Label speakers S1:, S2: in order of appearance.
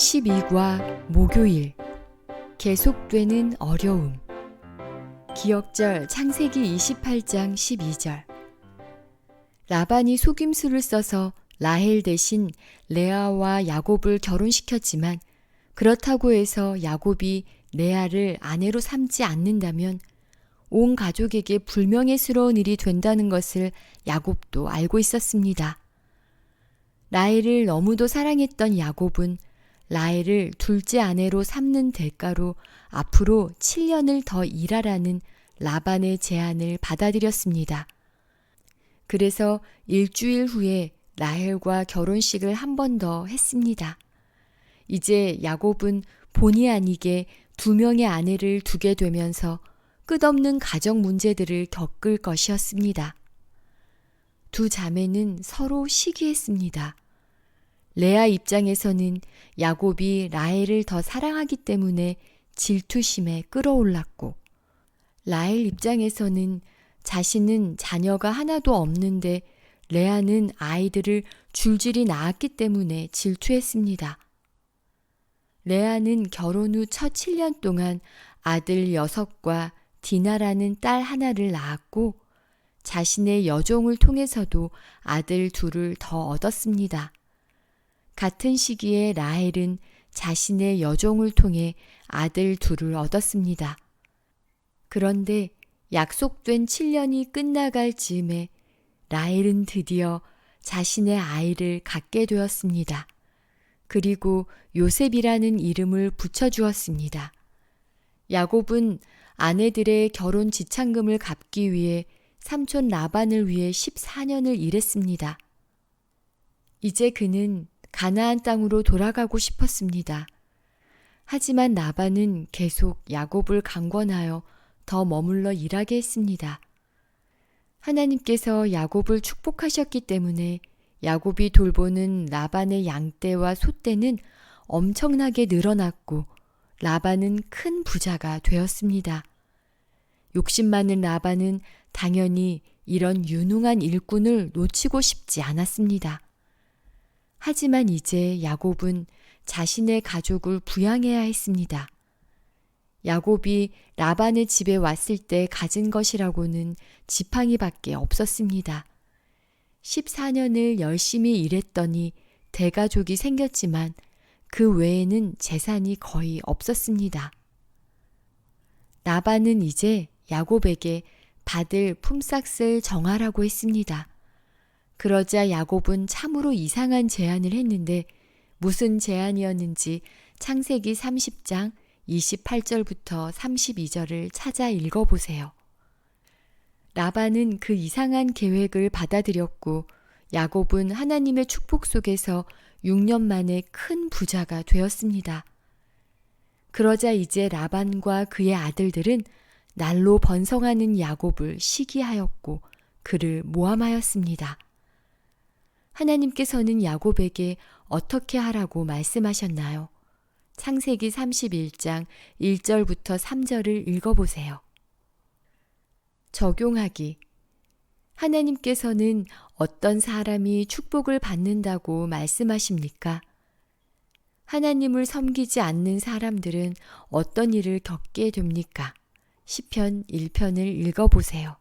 S1: 제12과 목요일. 계속되는 어려움. 기억절 창세기 28장 12절. 라반이 속임수를 써서 라헬 대신 레아와 야곱을 결혼시켰지만 그렇다고 해서 야곱이 레아를 아내로 삼지 않는다면 온 가족에게 불명예스러운 일이 된다는 것을 야곱도 알고 있었습니다. 라헬을 너무도 사랑했던 야곱은 라헬을 둘째 아내로 삼는 대가로 앞으로 7년을 더 일하라는 라반의 제안을 받아들였습니다. 그래서 일주일 후에 라헬과 결혼식을 한 번 더 했습니다. 이제 야곱은 본의 아니게 두 명의 아내를 두게 되면서 끝없는 가정 문제들을 겪을 것이었습니다. 두 자매는 서로 시기했습니다. 레아 입장에서는 야곱이 라헬을 더 사랑하기 때문에 질투심에 끌어올랐고, 라헬 입장에서는 자신은 자녀가 하나도 없는데 레아는 아이들을 줄줄이 낳았기 때문에 질투했습니다. 레아는 결혼 후 첫 7년 동안 아들 여섯과 디나라는 딸 하나를 낳았고 자신의 여종을 통해서도 아들 둘을 더 얻었습니다. 같은 시기에 라헬은 자신의 여종을 통해 아들 둘을 얻었습니다. 그런데 약속된 7년이 끝나갈 즈음에 라헬은 드디어 자신의 아이를 갖게 되었습니다. 그리고 요셉이라는 이름을 붙여주었습니다. 야곱은 아내들의 결혼 지참금을 갚기 위해 삼촌 라반을 위해 14년을 일했습니다. 이제 그는 가나안 땅으로 돌아가고 싶었습니다. 하지만 라반은 계속 야곱을 강권하여 더 머물러 일하게 했습니다. 하나님께서 야곱을 축복하셨기 때문에 야곱이 돌보는 라반의 양떼와 소떼는 엄청나게 늘어났고 라반은 큰 부자가 되었습니다. 욕심 많은 라반은 당연히 이런 유능한 일꾼을 놓치고 싶지 않았습니다. 하지만 이제 야곱은 자신의 가족을 부양해야 했습니다. 야곱이 라반의 집에 왔을 때 가진 것이라고는 지팡이밖에 없었습니다. 14년을 열심히 일했더니 대가족이 생겼지만 그 외에는 재산이 거의 없었습니다. 라반은 이제 야곱에게 받을 품삯을 정하라고 했습니다. 그러자 야곱은 참으로 이상한 제안을 했는데 무슨 제안이었는지 창세기 30장 28절부터 32절을 찾아 읽어보세요. 라반은 그 이상한 계획을 받아들였고 야곱은 하나님의 축복 속에서 6년 만에 큰 부자가 되었습니다. 그러자 이제 라반과 그의 아들들은 날로 번성하는 야곱을 시기하였고 그를 모함하였습니다. 하나님께서는 야곱에게 어떻게 하라고 말씀하셨나요? 창세기 31장 1절부터 3절을 읽어보세요. 적용하기. 하나님께서는 어떤 사람이 축복을 받는다고 말씀하십니까? 하나님을 섬기지 않는 사람들은 어떤 일을 겪게 됩니까? 시편 1편을 읽어보세요.